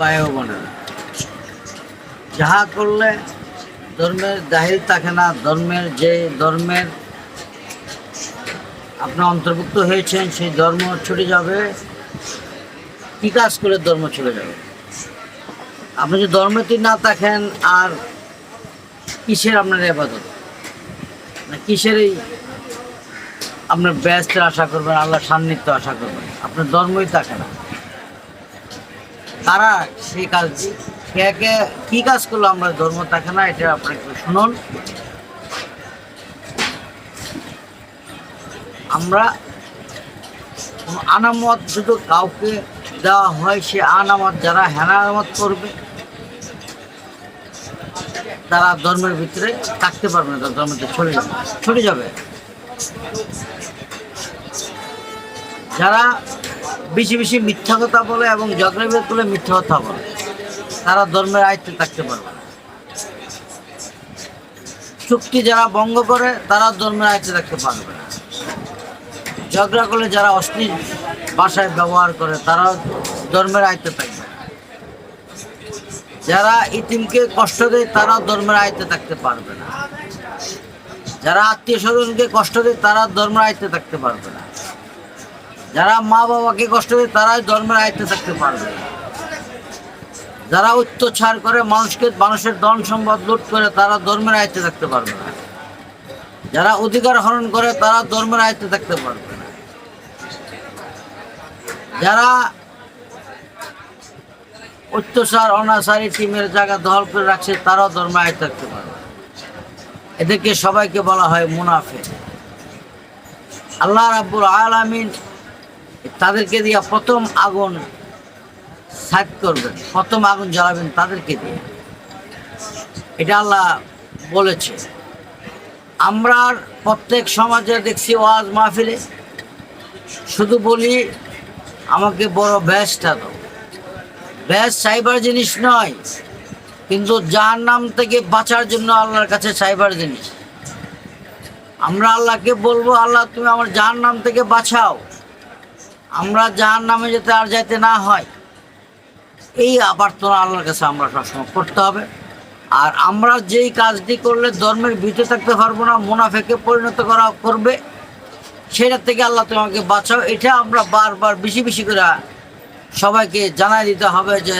ও বোনেরা, যাহা করলে ধর্মের দাহিল থাকে না ধর্মের যে ধর্মের আপনি অন্তর্ভুক্ত হয়েছেন সেই ধর্ম ছুটে যাবে। কি কাজ করে ধর্ম চলে যাবে? আপনি যদি ধর্মটি না থাকেন আর কিসের আপনার আবাদত না কিসের এই আপনার ব্যস্তের আশা করবেন আল্লাহ সান্নিধ্য আশা করবেন? আপনার ধর্মই থাকে না। তারা সেই কাজ, কে কে কাজ করল আমরা ধর্ম থাকে না, এটা আপনি একটু শুনুন। আমরা আনামত যদি কাউকে দেওয়া হয়, সে আনামত যারা হেনামত করবে, তারা ধর্মের ভিতরে থাকতে পারবে না, তার ধর্মের ভিতরে চলে যাবে ছুটে যাবে। যারা বেশি বেশি মিথ্যা কথা বলে এবং জগরেবের তুলে মিথ্যা কথা বলে। তারা ধর্মের আয়ত্তে থাকতে পারবে চুক্তি যারা ভঙ্গ করে, তারা ধর্মের আয়ত্তে থাকতে পারবে ঝগড়া করলে যারা অশ্লীল ভাষায় ব্যবহার করে তারা ধর্মের আয়ত্তে থাকবে যারা ইতিমকে কষ্ট দেয় তারা ধর্মের আয়ত্তে থাকতে পারবে না। যারা আত্মীয় স্বজনকে কষ্ট দেয় তারা ধর্মের আয়ত্তে থাকতে পারবে না। যারা মা বাবাকে কষ্ট দেয়, তারাই ধর্মের আয়ত্তে থাকতে পারবে। যারা অত্যাচার করে মানুষকে, মানুষের ধন সম্পদ লুট করে, তারা ধর্মের আয়ত্তে থাকতে পারবে না। যারা অধিকার হরণ করে, তারা ধর্মের আয়ত্তে থাকতে পারবে না। যারা অত্যাচার, অনাচারী টিমের জায়গা দখল করে রাখছে, তারাও ধর্মের আয়ত্তে থাকতে পারবে এদেরকে সবাইকে বলা হয় মুনাফে আল্লাহ রাব্বুল আলামিন তাদেরকে দিয়া প্রথম আগুন সাইড করবেন, প্রথম আগুন জ্বালাবেন তাদেরকে দিয়ে। এটা আল্লাহ বলেছে। আমরা প্রত্যেক সমাজে দেখছি ওয়াজ মাহফিলে। শুধু বলি, আমাকে বড় ব্যাসটা দাও ব্যাস সাইবার জিনিস নয়, কিন্তু যার নাম থেকে বাঁচার জন্য আল্লাহর কাছে সাইবার জিনিস। আমরা আল্লাহকে বলব, আল্লাহ তুমি আমার যার নাম থেকে বাঁচাও। আমরা যার নামে যাতে আর যাইতে না হয়, এই প্রার্থনা আল্লাহর কাছে আমরা সবসময় করতে হবে। আর আমরা যেই কাজটি করলে ধর্মের ভিতরে থাকতে পারব না, মুনাফেকে পরিণত করা করবে, সেটা থেকে আল্লাহ তোমাকে বাঁচাও। এটা আমরা বারবার বেশি বেশি করে সবাইকে জানাই দিতে হবে যে,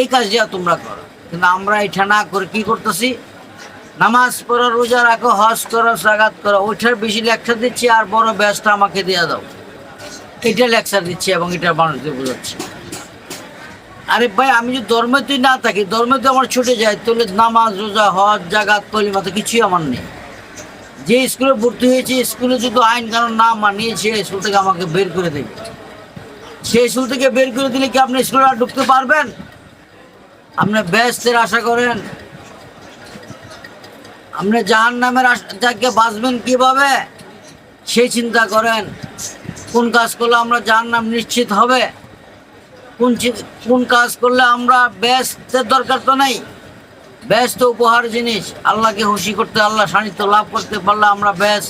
এই কাজটা তোমরা করো। কিন্তু আমরা এটা না করে কি করতেছি? নামাজ পড়ো, রোজা রাখো, হজ করো সাগাত করো, ওইটার বেশি লেকচার দিচ্ছি আর বড় ব্যাসটা আমাকে দিয়ে দাও। এটা লেকচার দিচ্ছি এবং এটা মানুষদের বোঝাচ্ছি। আরে ভাই, আমি যদি ধর্মেতেই না থাকি ধর্মেতে আমার ছুটে যায়, তাহলে নামাজ, রোজা, হজ জাগাত কলিমা কিছুই আমার নেই। যে স্কুলে ভর্তি হয়েছে, স্কুলে যদি আইন কানুন না মানিয়ে সে স্কুল থেকে আমাকে বের করে দেবে। সে স্কুল থেকে বের করে দিলে কি আপনি স্কুলে আর ঢুকতে পারবেন? আপনি ব্যস্তের আশা করেন। আপনি জাহান নামের যাকে বাঁচবেন কীভাবে? সেই চিন্তা করেন। কোন কাজ করলে আমরা জাহান নাম নিশ্চিত হবে? কোন কোন কাজ করলে আমরা ব্যস্তের দরকার তো নেই? ব্যস্ত উপহার জিনিস। আল্লাহকে হুশি করতে আল্লাহ সান্নিধ্য লাভ করতে পারলে আমরা ব্যাস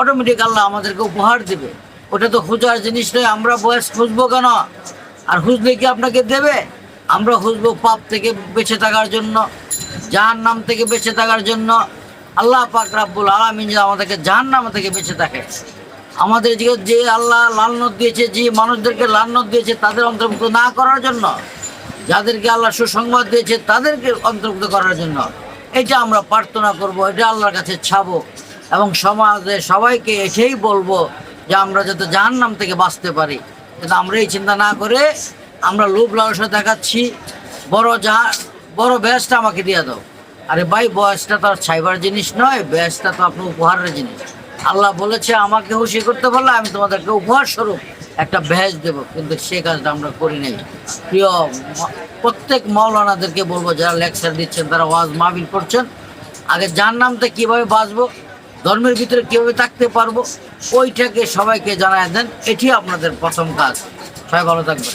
অটোমেটিক আল্লাহ আমাদেরকে উপহার দেবে। ওটা তো খোঁজার জিনিস নয়, আমরা বয়স খুঁজবো কেন? আর খুঁজলে কি আপনাকে দেবে? আমরা খুঁজবো পাপ থেকে বেঁচে থাকার জন্য জাহান নাম থেকে বেঁচে থাকার জন্য। আল্লাহ পাক রাব্বুল আলামিন আমাদেরকে জাহান নাম থেকে বেঁচে থাকে। আমাদের যে যে আল্লাহ লালনত দিয়েছে, যে মানুষদেরকে লালনত দিয়েছে, তাদের অন্তর্ভুক্ত না করার জন্য, যাদেরকে আল্লাহ সুসংবাদ দিয়েছে, তাদেরকে অন্তর্ভুক্ত করার জন্য, এটা আমরা প্রার্থনা করব, এটা আল্লাহর কাছে ছাবো এবং সমাজে সবাইকে এসেই বলব যে আমরা যাতে জাহান নাম থেকে বাঁচতে পারি। কিন্তু আমরা এই চিন্তা না করে আমরা লোভ লালসা দেখাচ্ছি, বড় যা, বড় ব্যাসটা আমাকে দিয়ে দাও। আরে ভাই বয়সটা তো আর ছাইবার জিনিস নয় ব্যাসটা তো আপনার উপহারের জিনিস। আল্লাহ বলেছে আমাকে খুশি করতে পারলে আমি তোমাদেরকে উপহার স্বরূপ একটা ভ্যাজ দেব। কিন্তু সে কাজটা আমরা করি নাই। প্রিয়, প্রত্যেক মৌলানাদেরকে বলব, যারা লেকচার দিচ্ছেন, তারা ওয়াজ মাহবিল করছেন, আগে যার নামটা কীভাবে বাঁচবো ধর্মের ভিতরে কীভাবে থাকতে পারব, ওইটাকে সবাইকে জানায় দেন। এটি আপনাদের প্রথম কাজ। সবাই ভালো থাকবেন।